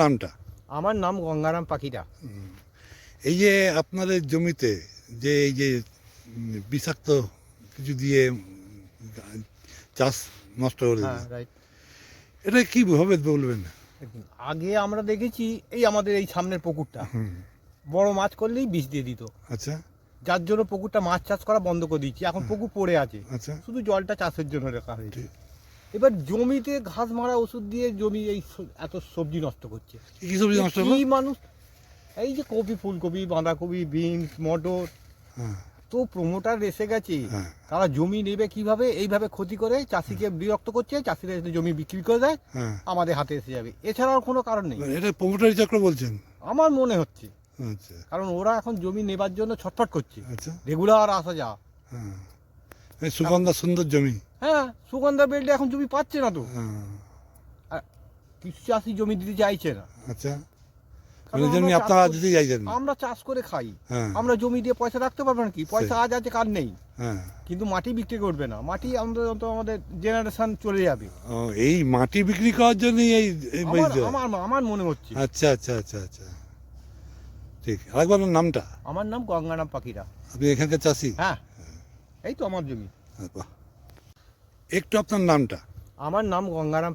নামটা? আমার নাম গঙ্গারাম পাখিরা এই যে আপনাদের জমিতে যে এই যে বিষাক্ত কিছু দিয়ে চাষ নষ্ট করে হ্যাঁ রাইট এটা কি ভাবে বলবেন? আগে আমরা দেখেছি এই আমাদের এই সামনের পুকুরটা। বড় মাছ করলেই বিষ দিয়ে দিত। আচ্ছা। যার জন্য পুকুরটা মাছ চাষ করা বন্ধ করে দিচ্ছি এখন পুকুর পড়ে আছে। আচ্ছা। শুধু জলটা চাষের জন্য রাখা হয়েছে। এবার জমিতে ঘাস মারা ওষুধ দিয়ে জমি এই এত সবজি নষ্ট করছে। কি সবজি নষ্ট কি মানুষ এই যে কপি ফুলকপি বাঁধাকপি বিনস মটর। হ্যাঁ। তো প্রমোটার এসে গেছে। হ্যাঁ। তারা জমি নেবে কীভাবে? এইভাবে ক্ষতি করে চাষিকে বিরক্ত করছে চাষিরা জমি বিক্রি করে দেয় হ্যাঁ। আমাদের হাতে এসে যাবে। এছাড়াও কোনো কারণ নেই। এটা প্রমোটারি চক্র বলছেন? আমার মনে হচ্ছে। আচ্ছা। কারণ ওরা এখন জমি নেবার জন্য ছটফট করছে। আচ্ছা। রেগুলার আসা যা হ্যাঁ। এই সুগন্ধা সুন্দর জমি। হ্যাঁ সুগন্ধা বেল্টে এখন জমি পাচ্ছে না তো। হ্যাঁ। কিছু চাষি জমি দিতে চাইছে না। আচ্ছা। মানে আমরা আপনারা চাষ করি- আমরা চাষ খাই। হ্যাঁ। আমরা জমি দিয়ে পয়সা রাখতে পারব না কি পয়সা আজ আছে কার নেই। হ্যাঁ। কিন্তু মাটি বিক্রি করবে না। মাটি আমাদের আমাদের জেনারেশন চলে যাবে। এই মাটি বিক্রি করার জন্যই এই আমার আমার আমার মনে হচ্ছে। আচ্ছা আচ্ছা আচ্ছা আচ্ছা। ঠিক। আরেকবার নামটা। আমার নাম গঙ্গারাম পাখিরা আপনি এখানকার চাষি? হ্যাঁ। এই তো আমার জমি। একটু আপনার নামটা। আমার নাম গঙ্গারাম